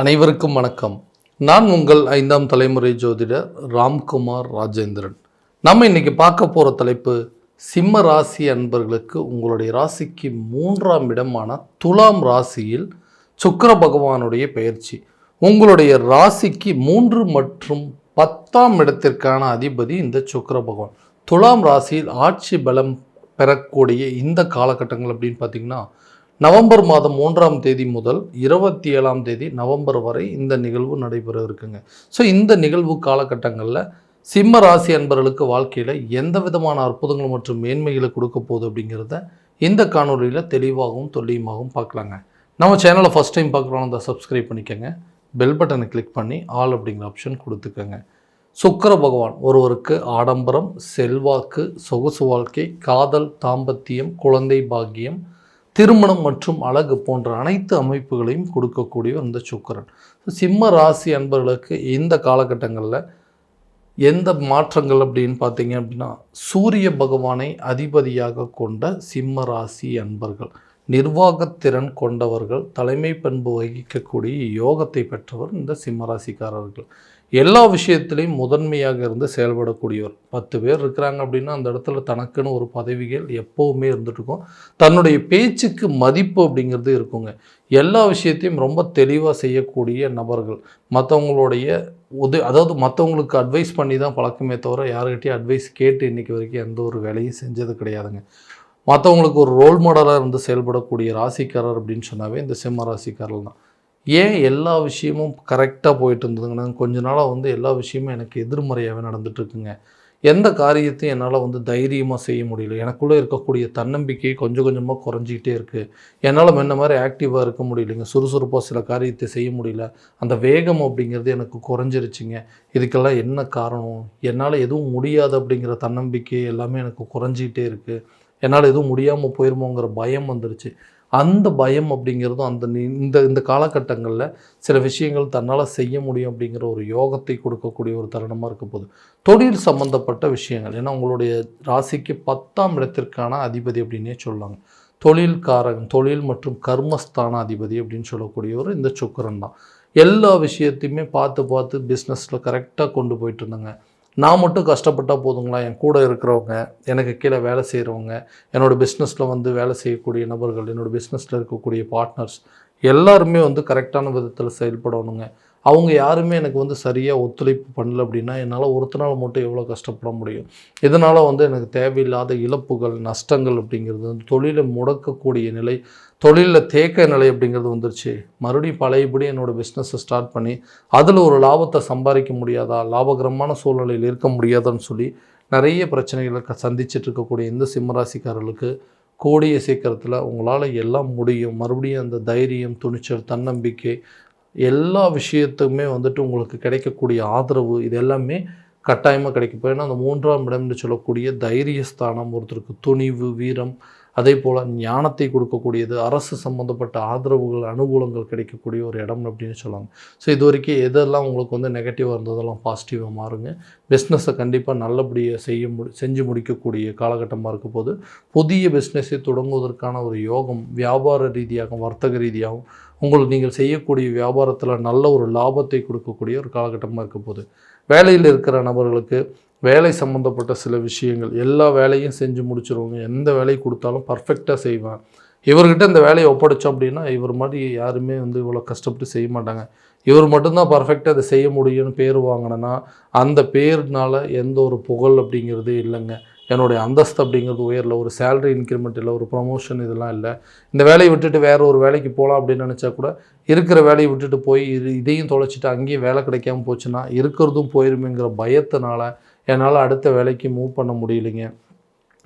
அனைவருக்கும் வணக்கம். நான் உங்கள் ஐந்தாம் தலைமுறை ஜோதிடர் ராம்குமார் ராஜேந்திரன். நம்ம இன்னைக்கு பார்க்க போகிற தலைப்பு சிம்ம ராசி அன்பர்களுக்கு உங்களுடைய ராசிக்கு மூன்றாம் இடமான துலாம் ராசியில் சுக்கிர பகவானுடைய பயிற்சி உங்களுடைய ராசிக்கு மூன்று மற்றும் பத்தாம் இடத்திற்கான அதிபதி இந்த சுக்கிர பகவான். துலாம் ராசியில் ஆட்சி பலம் பெறக்கூடிய இந்த காலகட்டங்கள் அப்படின்னு பார்த்தீங்கன்னா நவம்பர் மாதம் மூன்றாம் தேதி முதல் இருபத்தி ஏழாம் தேதி நவம்பர் வரை இந்த நிகழ்வு நடைபெற இருக்குங்க. ஸோ இந்த நிகழ்வு காலகட்டங்களில் சிம்ம ராசி அன்பர்களுக்கு வாழ்க்கையில் எந்த விதமான அற்புதங்கள் மற்றும் மேன்மைகளை கொடுக்க போகுது அப்படிங்கிறத இந்த காணொலியில் தெளிவாகவும் துல்லியமாகவும் பார்க்கலாங்க. நம்ம சேனலை ஃபஸ்ட் டைம் பார்க்குறோம் அதை சப்ஸ்கிரைப் பண்ணிக்கோங்க. பெல் பட்டனை கிளிக் பண்ணி ஆல் அப்படிங்கிற ஆப்ஷன் கொடுத்துக்கோங்க. சுக்கர பகவான் ஒருவருக்கு ஆடம்பரம் செல்வாக்கு சொகுசு வாழ்க்கை காதல் தாம்பத்தியம் குழந்தை பாக்கியம் திருமணம் மற்றும் அழகு போன்ற அனைத்து அமைப்புகளையும் கொடுக்கக்கூடிய இந்த சுக்கிரன். சிம்ம ராசி அன்பர்களுக்கு இந்த காலகட்டங்களில் எந்த மாற்றங்கள் அப்படின்னு பார்த்தீங்க அப்படின்னா சூரிய பகவானை அதிபதியாக கொண்ட சிம்ம ராசி அன்பர்கள் நிர்வாகத்திறன் கொண்டவர்கள் தலைமை பண்பு வகிக்கக்கூடிய யோகத்தை பெற்றவர் இந்த சிம்மராசிக்காரர்கள் எல்லா விஷயத்திலையும் முதன்மையாக இருந்து செயல்படக்கூடியவர். பத்து பேர் இருக்கிறாங்க அப்படின்னா அந்த இடத்துல தனக்குன்னு ஒரு பதவிகள் எப்போவுமே இருந்துட்டு இருக்கும். தன்னுடைய பேச்சுக்கு மதிப்பு அப்படிங்கிறது இருக்குங்க. எல்லா விஷயத்தையும் ரொம்ப தெளிவாக செய்யக்கூடிய நபர்கள். மற்றவங்களுடைய உதவி அதாவது மற்றவங்களுக்கு அட்வைஸ் பண்ணி தான் பழக்கமே தவிர யாருக்கிட்டையும் அட்வைஸ் கேட்டு இன்றைக்கி வரைக்கும் எந்த ஒரு வேலையும் செஞ்சது கிடையாதுங்க. மற்றவங்களுக்கு ஒரு ரோல் மாடலாக இருந்து செயல்படக்கூடிய ராசிக்காரர் அப்படின்னு சொன்னாவே இந்த சிம்ம ராசிக்காரர் தான் ஏன் எல்லா விஷயமும் கரெக்டாக போயிட்டு இருந்ததுங்கன்னா கொஞ்ச நாளாக வந்து எல்லா விஷயமும் எனக்கு எதிர்மறையாகவே நடந்துட்டுருக்குங்க. எந்த காரியத்தையும் என்னால் வந்து தைரியமாக செய்ய முடியல. எனக்குள்ளே இருக்கக்கூடிய தன்னம்பிக்கை கொஞ்சம் கொஞ்சமாக குறைஞ்சிக்கிட்டே இருக்குது என்னால் முன்ன மாதிரி ஆக்டிவாக இருக்க முடியலைங்க. சுறுசுறுப்பாக சில காரியத்தை செய்ய முடியல. அந்த வேகம் அப்படிங்கிறது எனக்கு குறைஞ்சிருச்சுங்க. இதுக்கெல்லாம் என்ன காரணம்? என்னால் எதுவும் முடியாது அப்படிங்கிற தன்னம்பிக்கை எல்லாமே எனக்கு குறைஞ்சிக்கிட்டே இருக்குது என்னால் எதுவும் முடியாமல் போயிருமோங்கிற பயம் வந்துருச்சு. அந்த பயம் அப்படிங்கிறதும் அந்த இந்த இந்த காலகட்டங்களில் சில விஷயங்கள் தன்னால் செய்ய முடியும் அப்படிங்கிற ஒரு யோகத்தை கொடுக்கக்கூடிய ஒரு தருணமாக இருக்க போகுது. தொழில் சம்மந்தப்பட்ட விஷயங்கள். ஏன்னா உங்களுடைய ராசிக்கு பத்தாம் இடத்திற்கான அதிபதி அப்படின்னே சொல்லலாங்க தொழில்காரன் தொழில் மற்றும் கர்மஸ்தான அதிபதி அப்படின்னு சொல்லக்கூடியவர் இந்த சுக்கரன் தான். எல்லா விஷயத்தையுமே பார்த்து பார்த்து பிஸ்னஸில் கரெக்டாக கொண்டு போயிட்டு இருந்தாங்க. நான் மட்டும் கஷ்டப்பட்டால் போதுங்களா? என் கூட இருக்கிறவங்க எனக்கு கீழே வேலை செய்கிறவங்க என்னோடய பிஸ்னஸில் வந்து வேலை செய்யக்கூடிய நபர்கள் என்னோடய பிஸ்னஸில் இருக்கக்கூடிய பார்ட்னர்ஸ் எல்லாருமே வந்து கரெக்டான விதத்தில் செயல்படணுங்க. அவங்க யாருமே எனக்கு வந்து சரியாக ஒத்துழைப்பு பண்ணல அப்படின்னா என்னால் ஒருத்தனால் மட்டும் எவ்வளோ கஷ்டப்பட முடியும். இதனால் வந்து எனக்கு தேவையில்லாத இழப்புகள் நஷ்டங்கள் அப்படிங்கிறது வந்து தொழிலை முடக்கக்கூடிய நிலை தொழிலில் தேக்க நிலை அப்படிங்கிறது வந்துருச்சு. மறுபடியும் பழையபடி என்னோடய பிஸ்னஸை ஸ்டார்ட் பண்ணி அதில் ஒரு லாபத்தை சம்பாதிக்க முடியாதா லாபகரமான சூழ்நிலையில் இருக்க முடியாதான்னு சொல்லி நிறைய பிரச்சனைகளை க- சந்திச்சிட்டு இருக்கக்கூடிய இந்த சிம்மராசிக்காரர்களுக்கு கூடிய சீக்கிரத்தில் உங்களால் எல்லாம் முடியும். மறுபடியும் அந்த தைரியம் துணிச்சல் தன்னம்பிக்கை எல்லா விஷயத்துக்குமே வந்துட்டு உங்களுக்கு கிடைக்கக்கூடிய ஆதரவு இது எல்லாமே கட்டாயமாக கிடைக்கும். இப்போ ஏன்னா அந்த மூன்றாம் இடம்னு சொல்லக்கூடிய தைரியஸ்தானம் ஒருத்தருக்கு துணிவு வீரம் அதே போல் ஞானத்தை கொடுக்கக்கூடியது அரசு சம்மந்தப்பட்ட ஆதரவுகள் அனுகூலங்கள் கிடைக்கக்கூடிய ஒரு இடம் அப்படின்னு சொல்லுவாங்க. ஸோ இது வரைக்கும் எதெல்லாம் உங்களுக்கு வந்து நெகட்டிவாக இருந்ததெல்லாம் பாசிட்டிவாக மாறுங்க. பிஸ்னஸை கண்டிப்பாக நல்லபடியாக செய்ய முடி செஞ்சு முடிக்கக்கூடிய காலகட்டமாக இருக்க போது புதிய பிஸ்னஸை தொடங்குவதற்கான ஒரு யோகம் வியாபார ரீதியாகவும் வர்த்தக ரீதியாகவும் உங்களுக்கு நீங்கள் செய்யக்கூடிய வியாபாரத்தில் நல்ல ஒரு லாபத்தை கொடுக்கக்கூடிய ஒரு காலகட்டமாக இருக்க போகுது. வேலையில் இருக்கிற நபர்களுக்கு வேலை சம்மந்தப்பட்ட சில விஷயங்கள் எல்லா வேலையும் செஞ்சு முடிச்சிருவாங்க. எந்த வேலையை கொடுத்தாலும் பர்ஃபெக்டாக செய்வேன் இவர்கிட்ட இந்த வேலையை ஒப்படைச்சோம் அப்படின்னா இவர் மாதிரி யாருமே வந்து இவ்வளோ கஷ்டப்பட்டு செய்ய மாட்டாங்க. இவர் மட்டும்தான் பர்ஃபெக்டாக அதை செய்ய முடியும்னு பேர் வாங்கினேன்னா அந்த பேர்னால் எந்த ஒரு புகழ் அப்படிங்கிறது இல்லைங்க. என்னுடைய அந்தஸ்து அப்படிங்கிறது உயரல ஒரு சேலரி இன்க்ரிமெண்ட் இல்லை ஒரு ப்ரொமோஷன் இதெல்லாம் இல்லை. இந்த வேலையை விட்டுட்டு வேற ஒரு வேலைக்கு போகலாம் அப்படின்னு நினச்சா கூட இருக்கிற வேலையை விட்டுட்டு போய் இது இதையும் தொலைச்சிட்டு அங்கேயும் வேலை கிடைக்காம போச்சுன்னா இருக்கிறதும் போயிருமேங்கிற பயத்தினால என்னால் அடுத்த வேலைக்கு மூவ் பண்ண முடியலைங்க.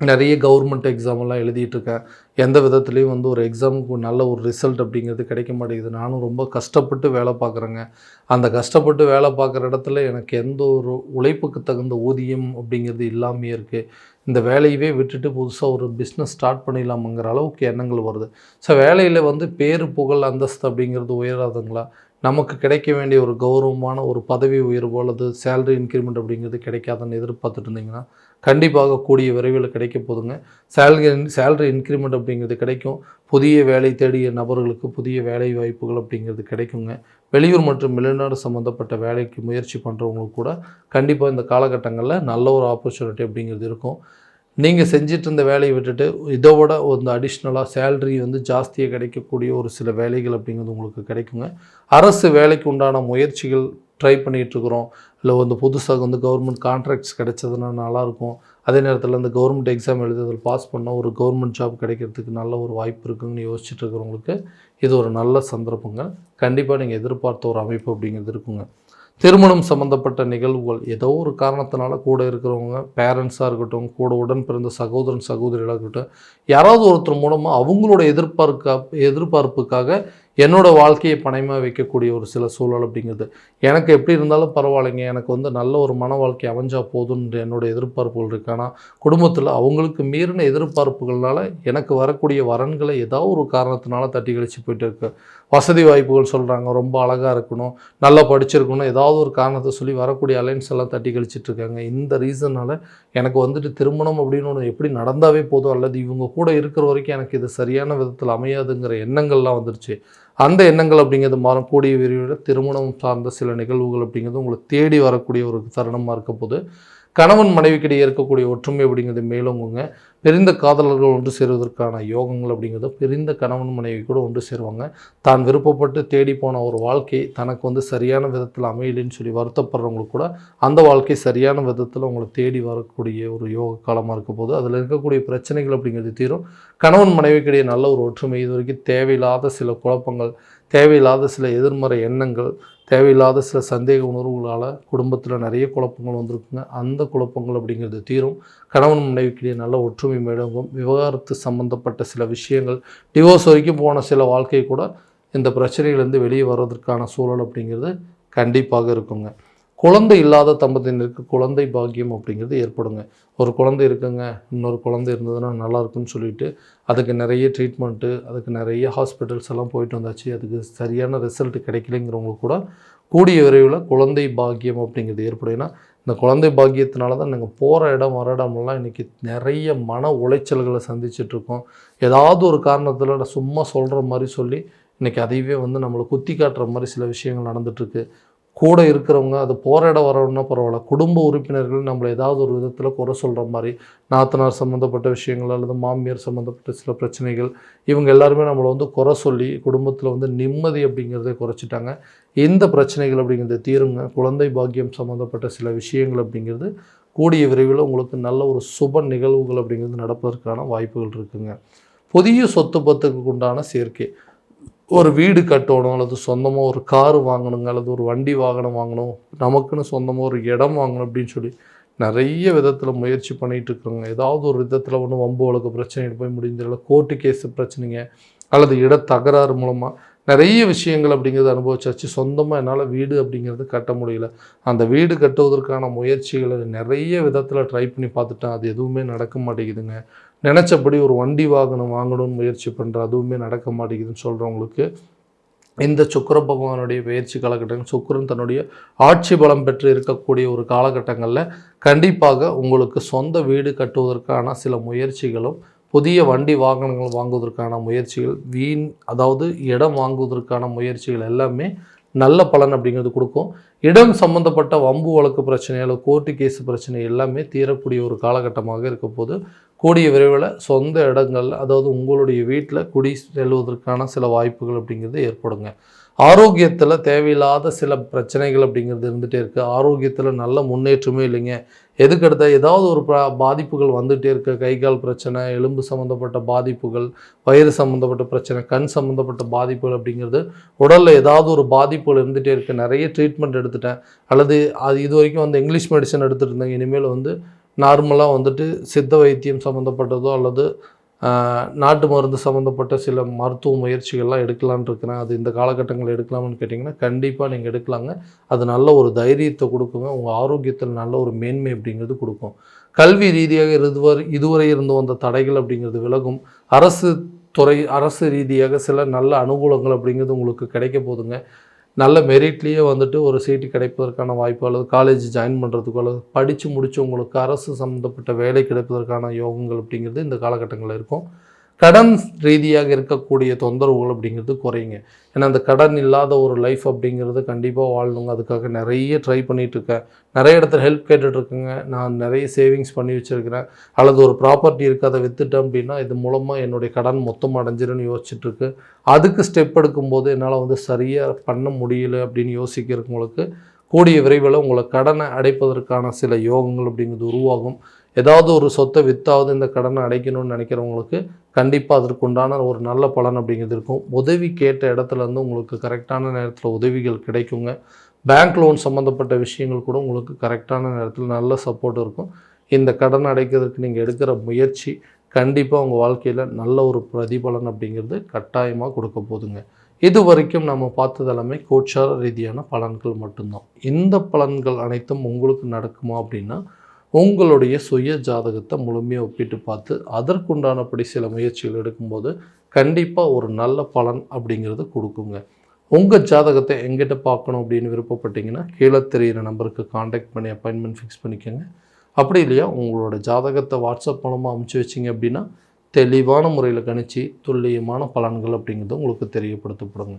நிறைய கவர்மெண்ட் எக்ஸாமெல்லாம் எழுதிட்டுருக்கேன் எந்த விதத்துலேயும் வந்து ஒரு எக்ஸாமுக்கு நல்ல ஒரு ரிசல்ட் அப்படிங்கிறது கிடைக்க மாட்டேங்குது. நானும் ரொம்ப கஷ்டப்பட்டு வேலை பார்க்குறேங்க. அந்த கஷ்டப்பட்டு வேலை பார்க்குற இடத்துல எனக்கு எந்த ஒரு உழைப்புக்கு தகுந்த ஊதியம் அப்படிங்கிறது இல்லாமையே இருக்குது இந்த வேலையவே விட்டுட்டு புதுசாக ஒரு பிஸ்னஸ் ஸ்டார்ட் பண்ணிடலாமாங்கிற அளவுக்கு எண்ணங்கள் வருது. ஸோ வேலையில் வந்து பேர் புகழ் அந்தஸ்து அப்படிங்கிறது உயராதுங்களா? நமக்கு கிடைக்க வேண்டிய ஒரு கௌரவமான ஒரு பதவி உயர்வு அல்லது சேலரி இன்க்ரிமெண்ட் அப்படிங்கிறது கிடைக்காதுன்னு எதிர்பார்த்துட்டு இருந்தீங்கன்னா கண்டிப்பாக கூடிய விரைவில் கிடைக்க போதுங்க. சேலரி சேலரி இன்க்ரிமெண்ட் அப்படிங்கிறது கிடைக்கும். புதிய வேலை தேடிய நபர்களுக்கு புதிய வேலை வாய்ப்புகள் அப்படிங்கிறது கிடைக்குங்க. வெளியூர் மற்றும் வெளிநாடு சம்மந்தப்பட்ட வேலைக்கு முயற்சி பண்ணுறவங்களுக்கு கூட கண்டிப்பாக இந்த காலகட்டங்களில் நல்ல ஒரு ஆப்பர்ச்சுனிட்டி அப்படிங்கிறது இருக்கும். நீங்கள் செஞ்சிட்டு இருந்த வேலையை விட்டுட்டு இதோட வந்து அடிஷ்னலாக சேல்ரி வந்து ஜாஸ்தியாக கிடைக்கக்கூடிய ஒரு சில வேலைகள் அப்படிங்கிறது உங்களுக்கு கிடைக்குங்க. அரசு வேலைக்கு உண்டான முயற்சிகள் ட்ரை பண்ணிகிட்ருக்குறோம். இல்லை வந்து புதுசாக வந்து கவர்மெண்ட் கான்ட்ராக்ட்ஸ் கிடைச்சதுன்னா நல்லாயிருக்கும். அதே நேரத்தில் அந்த கவர்மெண்ட் எக்ஸாம் எழுதி அதில் பாஸ் பண்ணால் ஒரு கவர்மெண்ட் ஜாப் கிடைக்கிறதுக்கு நல்ல ஒரு வாய்ப்பு இருக்குன்னு யோசிச்சுட்டு இருக்கிறவங்களுக்கு இது ஒரு நல்ல சந்தர்ப்பங்க. கண்டிப்பாக நீங்கள் எதிர்பார்த்த ஒரு அமைப்பு அப்படிங்கிறது இருக்குங்க. திருமணம் சம்மந்தப்பட்ட நிகழ்வுகள் ஏதோ ஒரு காரணத்தினால கூட இருக்கிறவங்க பேரண்ட்ஸாக இருக்கட்டும் கூட உடன் பிறந்த சகோதரன் சகோதரிகளாக இருக்கட்டும் யாராவது ஒருத்தர் மூலமாக அவங்களோட எதிர்பார்க்க எதிர்பார்ப்புக்காக என்னோடய வாழ்க்கையை பணயமாக வைக்கக்கூடிய ஒரு சில சூழல் அப்படிங்கிறது. எனக்கு எப்படி இருந்தாலும் பரவாயில்லைங்க. எனக்கு வந்து நல்ல ஒரு மன வாழ்க்கை அமைஞ்சால் போதுன்ற என்னோட எதிர்பார்ப்புகள் இருக்கானா ஆனால் குடும்பத்தில் அவங்களுக்கு மீறின எதிர்பார்ப்புகள்னால எனக்கு வரக்கூடிய வரன்களை ஏதாவது ஒரு காரணத்தினால தட்டி கழிச்சு போயிட்டு இருக்கு. வசதி வாய்ப்புகள் சொல்கிறாங்க ரொம்ப அழகாக இருக்கணும். நல்லா படிச்சிருக்கணும். ஏதாவது ஒரு காரணத்தை சொல்லி வரக்கூடிய அலைன்ஸ் எல்லாம் தட்டி கழிச்சிட்டு இருக்காங்க. இந்த ரீசனால் எனக்கு வந்துட்டு திருமணம் அப்படின்னு ஒன்று எப்படி நடந்தாவே போதும் அல்லது இவங்க கூட இருக்கிற வரைக்கும் எனக்கு இது சரியான விதத்தில் அமையாதுங்கிற எண்ணங்கள்லாம் வந்துருச்சு. அந்த எண்ணங்கள் அப்படிங்கிறது மாறும். கூடிய விரைவில் திருமணம் சார்ந்த சில நிகழ்வுகள் அப்படிங்கிறது உங்களை தேடி வரக்கூடிய ஒரு தருணமாக இருக்க போது கணவன் மனைவிக்கிடையே இருக்கக்கூடிய ஒற்றுமை அப்படிங்கிறது மேலோங்குங்க. பிரிந்த காதலர்கள் ஒன்று சேருவதற்கான யோகங்கள் அப்படிங்கிறத பிரிந்த கணவன் மனைவி கூட ஒன்று சேருவாங்க. தான் விருப்பப்பட்டு தேடி போன ஒரு வாழ்க்கை தனக்கு வந்து சரியான விதத்தில் அமையலைன்னு சொல்லி வருத்தப்படுறவங்களுக்கு கூட அந்த வாழ்க்கை சரியான விதத்தில் உங்களை தேடி வரக்கூடிய ஒரு யோக காலமாக இருக்க போது அதில் இருக்கக்கூடிய பிரச்சனைகள் அப்படிங்கிறது தீரும். கணவன் மனைவிக்கிடையே நல்ல ஒரு ஒற்றுமை. இது வரைக்கும் தேவையில்லாத சில குழப்பங்கள் தேவையில்லாத சில எதிர்மறை எண்ணங்கள் தேவையில்லாத சில சந்தேக உணர்வுகளால் குடும்பத்தில் நிறைய குழப்பங்கள் வந்திருக்குங்க. அந்த குழப்பங்கள் அப்படிங்கிறது தீரும். கணவன் மனைவிக்கிடையே நல்ல ஒற்றுமை மேலோங்கும். விவகாரத்து சம்பந்தப்பட்ட சில விஷயங்கள் டிவோர்ஸ் வரைக்கும் போன சில வாழ்க்கை கூட இந்த பிரச்சனையிலேருந்து வெளியே வர்றதற்கான சூழல் அப்படிங்கிறது கண்டிப்பாக இருக்குங்க. குழந்தை இல்லாத தம்பதியினருக்கு குழந்தை பாக்கியம் அப்படிங்கிறது ஏற்படுங்க. ஒரு குழந்தை இருக்குங்க இன்னொரு குழந்தை இருந்ததுன்னா நல்லா இருக்குன்னு சொல்லிட்டு அதுக்கு நிறைய ட்ரீட்மெண்ட்டு அதுக்கு நிறைய ஹாஸ்பிட்டல்ஸ் எல்லாம் போயிட்டு வந்தாச்சு. அதுக்கு சரியான ரிசல்ட் கிடைக்கலைங்கிறவங்க கூட கூடிய விரைவில் குழந்தை பாக்கியம் அப்படிங்கிறது ஏற்படும். ஏன்னா இந்த குழந்தை பாக்கியத்தினால தான் நாங்கள் போகிற இடம் வர இடமெல்லாம் இன்றைக்கி நிறைய மன உளைச்சல்களை சந்திச்சிட்ருக்கோம் ஏதாவது ஒரு காரணத்தில் நான் சும்மா சொல்கிற மாதிரி சொல்லி இன்றைக்கி அதையவே வந்து நம்மளை குத்தி காட்டுற மாதிரி சில விஷயங்கள் நடந்துகிட்ருக்கு கூட இருக்கிறவங்க அது போராட வரணும்னா பரவாயில்ல. குடும்ப உறுப்பினர்கள் நம்மளை ஏதாவது ஒரு விதத்தில் குறை சொல்கிற மாதிரி நாத்தனார் சம்மந்தப்பட்ட விஷயங்கள் அல்லது மாமியார் சம்மந்தப்பட்ட சில பிரச்சனைகள் இவங்க எல்லாருமே நம்மளை வந்து குறை சொல்லி குடும்பத்தில் வந்து நிம்மதி அப்படிங்கிறத குறைச்சிட்டாங்க. இந்த பிரச்சனைகள் அப்படிங்கிறது தீருங்க. குழந்தை பாக்கியம் சம்மந்தப்பட்ட சில விஷயங்கள் அப்படிங்கிறது கூடிய விரைவில் உங்களுக்கு நல்ல ஒரு சுப நிகழ்வுகள் அப்படிங்கிறது நடப்பதற்கான வாய்ப்புகள் இருக்குங்க. புதிய சொத்து பத்துக்கு உண்டான சேர்க்கை. ஒரு வீடு கட்டணும் அல்லது சொந்தமாக ஒரு கார் வாங்கணுங்க அல்லது ஒரு வண்டி வாகனம் வாங்கணும் நமக்குன்னு சொந்தமாக ஒரு இடம் வாங்கணும் அப்படின்னு சொல்லி நிறைய விதத்தில் முயற்சி பண்ணிகிட்டு இருக்கிறோங்க ஏதாவது ஒரு விதத்தில் ஒன்று வம்பு வழக்கு பிரச்சனைகள் போய் முடிஞ்சிடல கோர்ட்டு கேஸு பிரச்சனைங்க அல்லது இட தகராறு மூலமாக நிறைய விஷயங்கள் அப்படிங்கிறது அனுபவிச்சாச்சு. சொந்தமாக என்னால் வீடு அப்படிங்கிறது கட்ட முடியல. அந்த வீடு கட்டுவதற்கான முயற்சிகளை நிறைய விதத்தில் ட்ரை பண்ணி பார்த்துட்டேன். அது எதுவுமே நடக்க மாட்டேங்குதுங்க. நினச்சபடி ஒரு வண்டி வாகனம் வாங்கணும்னு முயற்சி பண்ணுற அதுவுமே நடக்க மாட்டேங்குதுன்னு சொல்கிறவங்களுக்கு இந்த சுக்கிர பகவானுடைய பயிற்சி காலகட்டங்கள் சுக்கிரன் தன்னுடைய ஆட்சி பலம் பெற்று இருக்கக்கூடிய ஒரு காலகட்டங்களில் கண்டிப்பாக உங்களுக்கு சொந்த வீடு கட்டுவதற்கான சில முயற்சிகளும் புதிய வண்டி வாகனங்கள் வாங்குவதற்கான முயற்சிகள் வீண் அதாவது இடம் வாங்குவதற்கான முயற்சிகள் எல்லாமே நல்ல பலன் அப்படிங்கிறது கொடுக்கும். இடம் சம்மந்தப்பட்ட வம்பு வழக்கு பிரச்சனை அல்லது கோர்ட்டு கேஸ் பிரச்சனை எல்லாமே தீரக்கூடிய ஒரு காலகட்டமாக இருக்க போது கூடிய விரைவில் சொந்த இடங்கள் அதாவது உங்களுடைய வீட்டில் குடி செல்வதற்கான சில வாய்ப்புகள் அப்படிங்கிறது ஏற்படுங்க. ஆரோக்கியத்தில் தேவையில்லாத சில பிரச்சனைகள் அப்படிங்கிறது இருந்துகிட்டே இருக்குது ஆரோக்கியத்தில் நல்ல முன்னேற்றமே இல்லைங்க. எதுக்கடுத்த ஏதாவது ஒரு பா- பாதிப்புகள் வந்துகிட்டே இருக்க. கை கால் பிரச்சனை எலும்பு சம்மந்தப்பட்ட பாதிப்புகள் வயிறு சம்மந்தப்பட்ட பிரச்சனை கண் சம்மந்தப்பட்ட பாதிப்புகள் அப்படிங்கிறது உடலில் ஏதாவது ஒரு பாதிப்புகள் இருந்துகிட்டே இருக்குது நிறைய ட்ரீட்மெண்ட் எடுத்துட்டேன். அல்லது அது இது வரைக்கும் வந்து இங்கிலீஷ் மெடிசன் எடுத்துகிட்டு இருந்தேன். இனிமேல் வந்து நார்மலாக வந்துட்டு சித்த வைத்தியம் சம்மந்தப்பட்டதோ அல்லது நாட்டு மருந்து சம்மந்தப்பட்ட சில மருத்துவ முயற்சிகள்லாம் எடுக்கலான்னு இருக்கிறேன். அது இந்த காலகட்டங்களில் எடுக்கலாம்னு கேட்டிங்கன்னா கண்டிப்பாக நீங்கள் எடுக்கலாங்க. அது நல்ல ஒரு தைரியத்தை கொடுக்குங்க. உங்கள் ஆரோக்கியத்தில் நல்ல ஒரு மேன்மை அப்படிங்கிறது கொடுக்கும். கல்வி ரீதியாக இதுவரை இதுவரை இருந்து வந்த தடைகள் அப்படிங்கிறது விலகும். அரசு துறை அரசு ரீதியாக சில நல்ல அனுகூலங்கள் அப்படிங்கிறது உங்களுக்கு கிடைக்க போதுங்க நல்ல மெரிட்லேயே வந்துட்டு ஒரு சீட்டு கிடைப்பதற்கான வாய்ப்பு அல்லது காலேஜ் ஜாயின் பண்ணுறதுக்கோ அல்லது படித்து முடிச்சவங்களுக்கு அரசு சம்மந்தப்பட்ட வேலை கிடைப்பதற்கான யோகங்கள் அப்படிங்கிறது இந்த காலகட்டங்களில் இருக்கும். கடன் ரீதியாக இருக்கக்கூடிய தொந்தரவுகள் அப்படிங்கிறது குறையுங்க. ஏன்னா அந்த கடன் இல்லாத ஒரு லைஃப் அப்படிங்கிறது கண்டிப்பாக வாழணுங்க. அதுக்காக நிறைய ட்ரை பண்ணிகிட்ருக்கேன் நிறைய இடத்துல ஹெல்ப் கேட்டுட்ருக்குங்க நான் நிறைய சேவிங்ஸ் பண்ணி வச்சுருக்கிறேன். அல்லது ஒரு ப்ராப்பர்ட்டி இருக்குது அதை விற்றுட்டேன் அப்படின்னா இது மூலமாக என்னுடைய கடன் மொத்தம் அடைஞ்சிருன்னு யோசிச்சுட்ருக்கு அதுக்கு ஸ்டெப் எடுக்கும்போது என்னால் வந்து சரியாக பண்ண முடியல அப்படின்னு யோசிக்கிறவங்களுக்கு கூடிய விரைவில் உங்களை கடனை அடைப்பதற்கான சில யோகங்கள் அப்படிங்கிறது உருவாகும். ஏதாவது ஒரு சொத்தை வித்தாவது இந்த கடனை அடைக்கணும்னு நினைக்கிறவங்களுக்கு கண்டிப்பாக அதற்குண்டான ஒரு நல்ல பலன் அப்படிங்கிறது இருக்கும். உதவி கேட்ட இடத்துல இருந்து உங்களுக்கு கரெக்டான நேரத்தில் உதவிகள் கிடைக்குங்க. பேங்க் லோன் சம்மந்தப்பட்ட விஷயங்கள் கூட உங்களுக்கு கரெக்டான நேரத்தில் நல்ல சப்போர்ட் இருக்கும். இந்த கடன் அடைக்கிறதுக்கு நீங்கள் எடுக்கிற முயற்சி கண்டிப்பாக உங்கள் வாழ்க்கையில் நல்ல ஒரு பிரதிபலன் அப்படிங்கிறது கட்டாயமாக கொடுக்க போதுங்க. இது வரைக்கும் நம்ம பார்த்தது எல்லாமே கோச்சார ரீதியான பலன்கள் மட்டும்தான். இந்த பலன்கள் அனைத்தும் உங்களுக்கு நடக்குமா அப்படின்னா உங்களுடைய சுய ஜாதகத்தை முழுமையாக ஒப்பிட்டு பார்த்து அதற்குண்டானபடி சில முயற்சிகள் எடுக்கும்போது கண்டிப்பாக ஒரு நல்ல பலன் அப்படிங்கிறது கொடுக்குங்க. உங்கள் ஜாதகத்தை எங்கிட்ட பார்க்கணும் அப்படின்னு விருப்பப்பட்டீங்கன்னா கீழே தெரியிற நம்பருக்கு காண்டாக்ட் பண்ணி அப்பாயின்மெண்ட் ஃபிக்ஸ் பண்ணிக்கோங்க. அப்படி இல்லையா உங்களோட ஜாதகத்தை வாட்ஸ்அப் மூலமாக அமுச்சு வச்சிங்க அப்படின்னா தெளிவான முறையில் கணிச்சு துல்லியமான பலன்கள் அப்படிங்கிறது உங்களுக்கு தெரியப்படுத்தப்படுங்க.